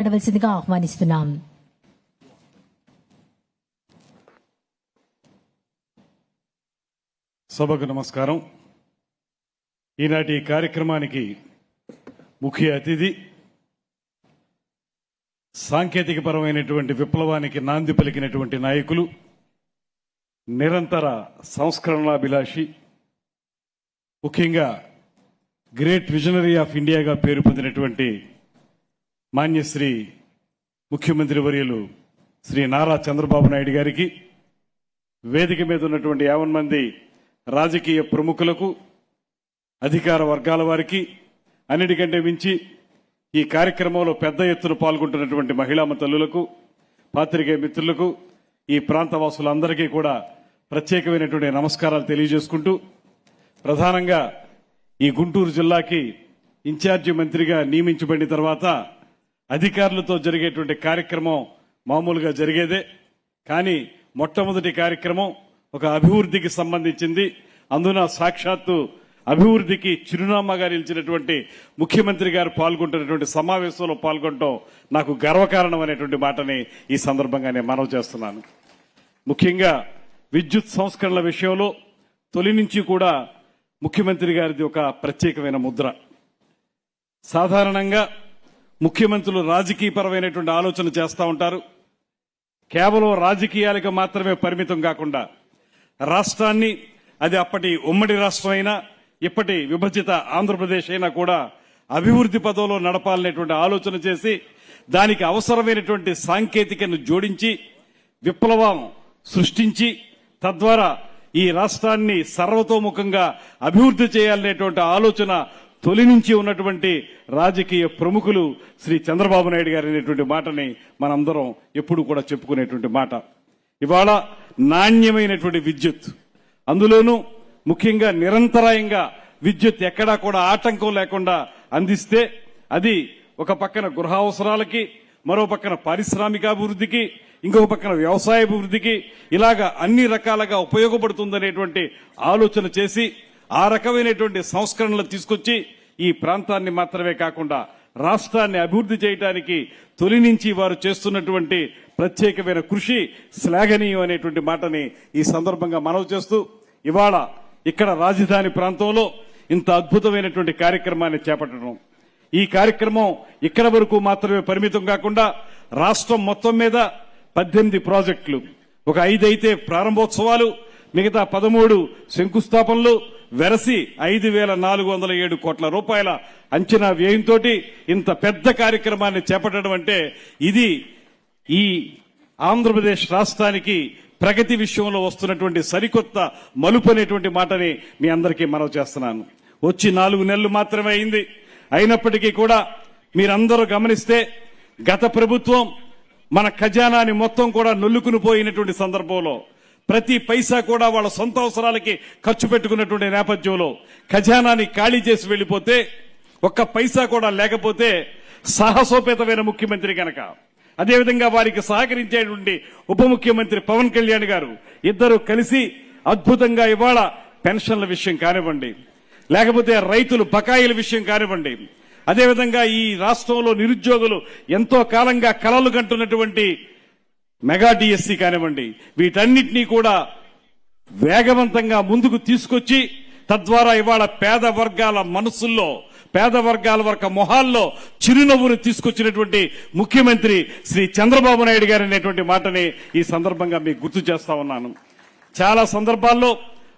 మాట్లాడవలసిందిగా ఆహ్వానిస్తున్నాం. సభకు నమస్కారం. ఈనాటి ఈ కార్యక్రమానికి ముఖ్య అతిథి సాంకేతిక పరమైనటువంటి విప్లవానికి నాంది పలికినటువంటి నాయకులు నిరంతర సంస్కరణాభిలాషి ముఖ్యంగా గ్రేట్ విజనరీ ఆఫ్ ఇండియాగా పేరు పొందినటువంటి మాన్యశ్రీ ముఖ్యమంత్రి వర్యులు శ్రీ నారా చంద్రబాబు నాయుడు గారికి వేదిక మీద ఉన్నటువంటి యావన్ మంది రాజకీయ ప్రముఖులకు అధికార వర్గాల వారికి అన్నిటికంటే మించి ఈ కార్యక్రమంలో పెద్ద ఎత్తున పాల్గొంటున్నటువంటి మహిళా తల్లులకు పాత్రికేయ మిత్రులకు ఈ ప్రాంత వాసులందరికీ కూడా ప్రత్యేకమైనటువంటి నమస్కారాలు తెలియజేసుకుంటూ ప్రధానంగా ఈ గుంటూరు జిల్లాకి ఇన్ఛార్జి మంత్రిగా నియమించబడిన తర్వాత అధికారులతో జరిగేటువంటి కార్యక్రమం మామూలుగా జరిగేదే కానీ మొట్టమొదటి కార్యక్రమం ఒక అభివృద్ధికి సంబంధించింది. అందున సాక్షాత్తు అభివృద్ధికి చిరునామాగా నిలిచినటువంటి ముఖ్యమంత్రి గారు పాల్గొంటున్నటువంటి సమావేశంలో పాల్గొనడం నాకు గర్వకారణం అనేటువంటి మాటని ఈ సందర్భంగా నేను మనవి చేస్తున్నాను. ముఖ్యంగా విద్యుత్ సంస్కరణల విషయంలో తొలి నుంచి కూడా ముఖ్యమంత్రి గారిది ఒక ప్రత్యేకమైన ముద్ర. సాధారణంగా ముఖ్యమంత్రులు రాజకీయపరమైనటువంటి ఆలోచన చేస్తూ ఉంటారు. కేవలం రాజకీయాలకు మాత్రమే పరిమితం కాకుండా రాష్ట్రాన్ని అది అప్పటి ఉమ్మడి రాష్ట్రం అయినా ఇప్పటి విభజిత ఆంధ్రప్రదేశ్ అయినా కూడా అభివృద్ధి పదంలో నడపాలనేటువంటి ఆలోచన చేసి దానికి అవసరమైనటువంటి సాంకేతికను జోడించి విప్లవం సృష్టించి తద్వారా ఈ రాష్ట్రాన్ని సర్వతోముఖంగా అభివృద్ధి చేయాలనేటువంటి ఆలోచన తొలి నుంచి ఉన్నటువంటి రాజకీయ ప్రముఖులు శ్రీ చంద్రబాబు నాయుడు గారు అనేటువంటి మాటని మనందరం ఎప్పుడు కూడా చెప్పుకునేటువంటి మాట. ఇవాళ నాణ్యమైనటువంటి విద్యుత్. అందులోనూ ముఖ్యంగా నిరంతరాయంగా విద్యుత్ ఎక్కడా కూడా ఆటంకం లేకుండా అందిస్తే అది ఒక పక్కన గృహ అవసరాలకి మరో పక్కన పారిశ్రామికాభివృద్ధికి ఇంకొక పక్కన వ్యవసాయ అభివృద్ధికి ఇలాగా అన్ని రకాలుగా ఉపయోగపడుతుందనేటువంటి ఆలోచన చేసి ఆ రకమైనటువంటి సంస్కరణలు తీసుకొచ్చి ఈ ప్రాంతాన్ని మాత్రమే కాకుండా రాష్ట్రాన్ని అభివృద్ధి చేయడానికి తొలి నుంచి వారు చేస్తున్నటువంటి ప్రత్యేకమైన కృషి శ్లాఘనీయం అనేటువంటి మాటని ఈ సందర్భంగా మనవి చేస్తూ ఇవాళ ఇక్కడ రాజధాని ప్రాంతంలో ఇంత అద్భుతమైనటువంటి కార్యక్రమాన్ని చేపట్టడం. ఈ కార్యక్రమం ఇక్కడ వరకు మాత్రమే పరిమితం కాకుండా రాష్ట్రం మొత్తం మీద పద్దెనిమిది ప్రాజెక్టులు ఒక ఐదైతే ప్రారంభోత్సవాలు మిగతా పదమూడు శంకుస్థాపనలు వెరసి ఐదు వేల నాలుగు వందల ఏడు కోట్ల రూపాయల అంచనా వ్యయంతో ఇంత పెద్ద కార్యక్రమాన్ని చేపట్టడం అంటే ఇది ఈ ఆంధ్రప్రదేశ్ రాష్ట్రానికి ప్రగతి విషయంలో వస్తున్నటువంటి సరికొత్త మలుపు అనేటువంటి మాటని మీ అందరికీ మనవి చేస్తున్నాను. వచ్చి నాలుగు నెలలు మాత్రమే అయింది. అయినప్పటికీ కూడా మీరందరూ గమనిస్తే గత ప్రభుత్వం మన ఖజానాని మొత్తం కూడా నొల్లుకుని పోయినటువంటి సందర్భంలో ప్రతి పైసా కూడా వాళ్ళ సొంత అవసరాలకి ఖర్చు పెట్టుకున్నటువంటి నేపథ్యంలో ఖజానాని ఖాళీ చేసి వెళ్ళిపోతే ఒక్క పైసా కూడా లేకపోతే సాహసోపేతమైన ముఖ్యమంత్రి కనుక అదేవిధంగా వారికి సహకరించేటువంటి ఉప ముఖ్యమంత్రి పవన్ కళ్యాణ్ గారు ఇద్దరు కలిసి అద్భుతంగా ఇవాళ పెన్షన్ల విషయం కానివ్వండి లేకపోతే రైతులు బకాయిల విషయం కానివ్వండి అదేవిధంగా ఈ రాష్ట్రంలో నిరుద్యోగులు ఎంతో కాలంగా కలలు కంటున్నటువంటి మెగా డిఎస్సి కానివ్వండి వీటన్నిటినీ కూడా వేగవంతంగా ముందుకు తీసుకొచ్చి తద్వారా ఇవాళ పేద వర్గాల మనసుల్లో పేద వర్గాల వర్గ మొహాల్లో చిరునవ్వును తీసుకొచ్చినటువంటి ముఖ్యమంత్రి శ్రీ చంద్రబాబు నాయుడు గారు అనేటువంటి మాటని ఈ సందర్భంగా మీకు గుర్తు చేస్తా ఉన్నాను. చాలా సందర్భాల్లో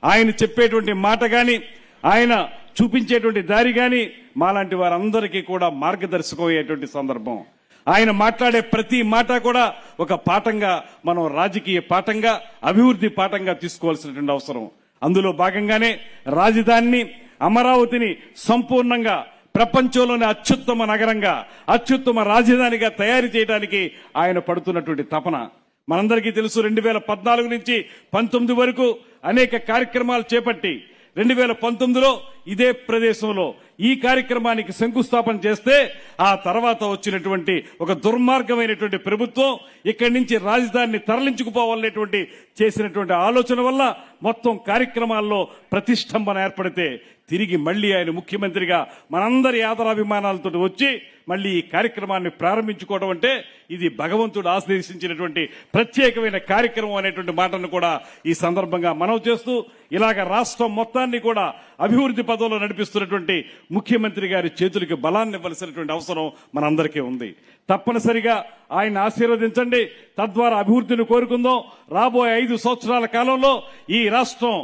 ఆయన చెప్పేటువంటి మాట కానీ ఆయన చూపించేటువంటి దారి కానీ మాలాంటి వారందరికీ కూడా మార్గదర్శకం అయ్యేటువంటి సందర్భం. ఆయన మాట్లాడే ప్రతి మాట కూడా ఒక పాఠంగా మనం రాజకీయ పాఠంగా అభివృద్ధి పాఠంగా తీసుకోవాల్సినటువంటి అవసరం. అందులో భాగంగానే రాజధానిని అమరావతిని సంపూర్ణంగా ప్రపంచంలోని అత్యుత్తమ నగరంగా అత్యుత్తమ రాజధానిగా తయారు చేయడానికి ఆయన పడుతున్నటువంటి తపన. మనందరికీ తెలుసు రెండు వేల పద్నాలుగు నుంచి పంతొమ్మిది వరకు అనేక కార్యక్రమాలు చేపట్టి రెండు వేల పంతొమ్మిదిలో ఇదే ప్రదేశంలో ఈ కార్యక్రమానికి శంకుస్థాపన చేస్తే ఆ తర్వాత వచ్చినటువంటి ఒక దుర్మార్గమైనటువంటి ప్రభుత్వం ఇక్కడి నుంచి రాజధానిని తరలించుకుపోవాలనేటువంటి చేసినటువంటి ఆలోచన వల్ల మొత్తం కార్యక్రమాల్లో ప్రతిష్టంభన ఏర్పడితే తిరిగి మళ్ళీ ఆయన ముఖ్యమంత్రిగా మనందరి ఆదరాభిమానాలతో వచ్చి మళ్ళీ ఈ కార్యక్రమాన్ని ప్రారంభించుకోవడం అంటే ఇది భగవంతుడు ఆశ్లేషించినటువంటి ప్రత్యేకమైన కార్యక్రమం అనేటువంటి మాటను కూడా ఈ సందర్భంగా మనవి చేస్తూ ఇలాగ రాష్ట్రం మొత్తాన్ని కూడా అభివృద్ధి పదంలో నడిపిస్తున్నటువంటి ముఖ్యమంత్రి గారి చేతులకి బలాన్ని ఇవ్వాల్సినటువంటి అవసరం మనందరికీ ఉంది. తప్పనిసరిగా ఆయన ఆశీర్వదించండి. తద్వారా అభివృద్ధిని కోరుకుందాం. రాబోయే ఐదు సంవత్సరాల కాలంలో ఈ రాష్ట్రం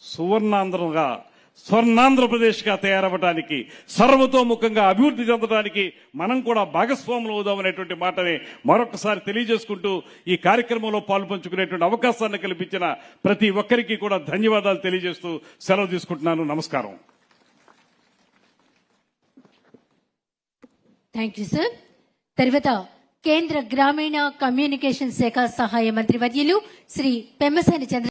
సువర్ణాంధ్రంగా స్వర్ణాంధ్రప్రదేశ్గా తయారవ్వడానికి సర్వతోముఖంగా అభివృద్ధి చెందడానికి మనం కూడా భాగస్వాములు అవుదాం అనేటువంటి మాటని మరొకసారి తెలియజేసుకుంటూ ఈ కార్యక్రమంలో పాల్పంచుకునేటువంటి అవకాశాన్ని కల్పించిన ప్రతి ఒక్కరికి కూడా ధన్యవాదాలు తెలియజేస్తూ సెలవు తీసుకుంటున్నాను. నమస్కారం. థ్యాంక్ యూ సార్ తర్వాత కేంద్ర గ్రామీణ కమ్యూనికేషన్ శాఖ సహాయ మంత్రి వర్యులు శ్రీ పెమ్మసాని చంద్ర